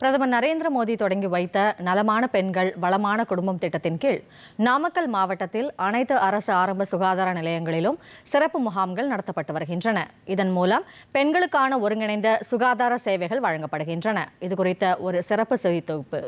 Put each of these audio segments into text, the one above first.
பிரதமர் நரேந்திர மோடி தொடங்கி வைத்த நலமான பெண்கள் வளமான குடும்பம் திட்டத்தின் கீழ் நாமக்கல் மாவட்டத்தில் அனைத்து அரசு ஆரம்ப சுகாதார நிலையங்களிலும் சிறப்பு முகாம்கள் நடத்தப்பட்டு வருகின்றன. இதன் மூலம் பெண்களுக்கான ஒருங்கிணைந்த சுகாதார சேவைகள் வழங்கப்படுகின்றன. இதுகுறித்த ஒரு சிறப்பு செய்தி தொகுப்பு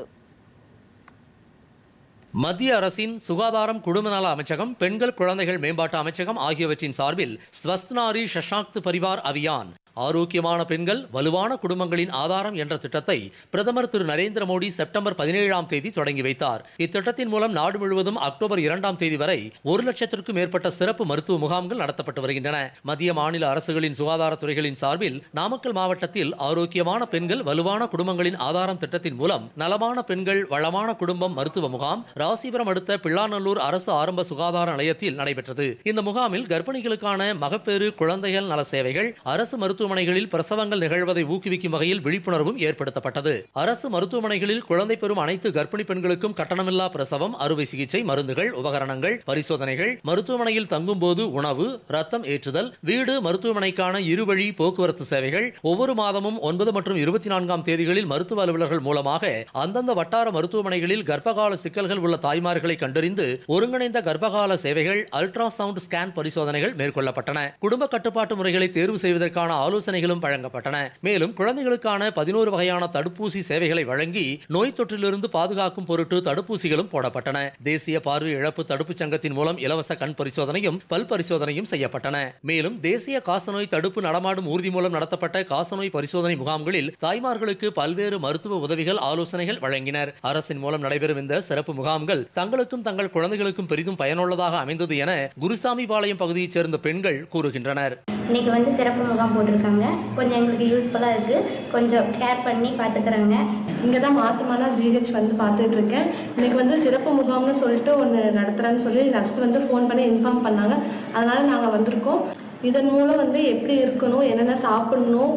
மத்திய அரசின் சுகாதாரம் குடும்ப நல அமைச்சகம் பெண்கள் குழந்தைகள் மேம்பாட்டு அமைச்சகம் ஆகியவற்றின் சார்பில் ஸ்வஸ்த்நாரி சஷாக்த் பரிவார் அபியான் ஆரோக்கியமான பெண்கள் வலுவான குடும்பங்களின் ஆதாரம் என்ற திட்டத்தை பிரதமர் திரு நரேந்திர மோடி செப்டம்பர் பதினேழாம் தேதி தொடங்கி வைத்தார். இத்திட்டத்தின் மூலம் நாடு முழுவதும் அக்டோபர் இரண்டாம் தேதி வரை ஒரு லட்சத்திற்கும் மேற்பட்ட சிறப்பு மருத்துவ முகாம்கள் நடத்தப்பட்டு வருகின்றன. மத்திய மாநில அரசுகளின் சுகாதாரத்துறைகளின் சார்பில் நாமக்கல் மாவட்டத்தில் ஆரோக்கியமான பெண்கள் வலுவான குடும்பங்களின் ஆதாரம் திட்டத்தின் மூலம் நலமான பெண்கள் வளமான குடும்பம் மருத்துவ முகாம் ராசிபுரம் அடுத்த பிள்ளாநல்லூர் அரசு ஆரம்ப சுகாதார நிலையத்தில் நடைபெற்றது. இந்த முகாமில் கர்ப்பிணிகளுக்கான மகப்பேறு குழந்தைகள் நல சேவைகள் அரசு மருத்துவ மருத்துவமனைகளில் பிரசவங்கள் நிகழ்வதை ஊக்குவிக்கும் வகையில் விழிப்புணர்வும் ஏற்படுத்தப்பட்டது. அரசு மருத்துவமனைகளில் குழந்தை பெறும் அனைத்து கர்ப்பிணி பெண்களுக்கும் கட்டணமில்லா பிரசவம் அறுவை சிகிச்சை மருந்துகள் உபகரணங்கள் பரிசோதனைகள் மருத்துவமனையில் தங்கும் போது உணவு ரத்தம் ஏற்றுதல் வீடு மருத்துவமனைக்கான இருவழி போக்குவரத்து சேவைகள் ஒவ்வொரு மாதமும் ஒன்பது மற்றும் இருபத்தி நான்காம் தேதிகளில் மருத்துவ அலுவலர்கள் மூலமாக அந்தந்த வட்டார மருத்துவமனைகளில் கர்ப்பகால சிக்கல்கள் உள்ள தாய்மார்களை கண்டறிந்து ஒருங்கிணைந்த கர்ப்பகால சேவைகள் அல்ட்ரா சவுண்ட் ஸ்கேன் பரிசோதனைகள் மேற்கொள்ளப்பட்டன. குடும்ப கட்டுப்பாட்டு முறைகளை தேர்வு செய்வதற்கான ஆலோசனைகளும் வழங்கப்பட்டன. மேலும் குழந்தைகளுக்கான பதினோரு வகையான தடுப்பூசி சேவைகளை வழங்கி நோய் தொற்றிலிருந்து பாதுகாக்கும் பொருட்டு தடுப்பூசிகளும் போடப்பட்டன. தேசிய பார்வை இழப்பு தடுப்புச் சங்கத்தின் மூலம் இலவச கண் பரிசோதனையும் பல் பரிசோதனையும் செய்யப்பட்டன. மேலும் தேசிய காசநோய் தடுப்பு நடமாடும் ஊர்தி மூலம் நடத்தப்பட்ட காசநோய் பரிசோதனை முகாம்களில் தாய்மார்களுக்கு பல்வேறு மருத்துவ உதவிகள் ஆலோசனைகள் வழங்கினர். அரசின் மூலம் நடைபெறும் இந்த சிறப்பு முகாம்கள் தங்களுக்கும் தங்கள் குழந்தைகளுக்கும் பெரிதும் பயனுள்ளதாக அமைந்தது என குருசாமி பாளையம் பகுதியைச் சேர்ந்த பெண்கள் கூறுகின்றனர். இன்னைக்கு வந்து சிறப்பு முகாம் பண்ணியிருக்காங்க கொஞ்சம் எங்களுக்கு யூஸ்ஃபுல்லாக இருக்குது கொஞ்சம் கேர் பண்ணி பார்த்துக்கிறாங்க இங்கே தான் மாதமான ஜிஹெச் வந்து பார்த்துட்டு இருக்கேன் இன்னைக்கு வந்து சிறப்பு முகாம்னு சொல்லிட்டு ஒன்று நடத்துகிறேன்னு சொல்லி நர்ஸ் வந்து ஃபோன் பண்ணி இன்ஃபார்ம் பண்ணாங்க. அதனால் நாங்கள் வந்திருக்கோம். இதன் மூலம் வந்து எப்படி இருக்கணும் என்னென்ன சாப்பிடணும்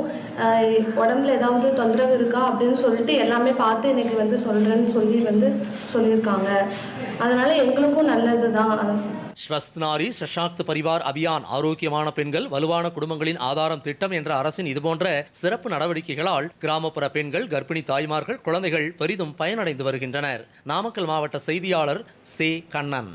உடம்புல ஏதாவது தொந்தரவு இருக்கா அப்படின்னு சொல்லிட்டு எல்லாமே பார்த்து எனக்கு வந்து சொல்கிறேன்னு சொல்லி வந்து சொல்லியிருக்காங்க. அதனால் எங்களுக்கும் நல்லது தான் ஸ்வஸ்த்நாரி சஷாக்த் பரிவார் அபியான் ஆரோக்கியமான பெண்கள் வலுவான குடும்பங்களின் ஆதாரம் திட்டம் என்ற அரசின் இதுபோன்ற சிறப்பு நடவடிக்கைகளால் கிராமப்புற பெண்கள் கர்ப்பிணி தாய்மார்கள் குழந்தைகள் பெரிதும் பயனடைந்து வருகின்றனர். நாமக்கல் மாவட்ட செய்தியாளர் சே கண்ணன்.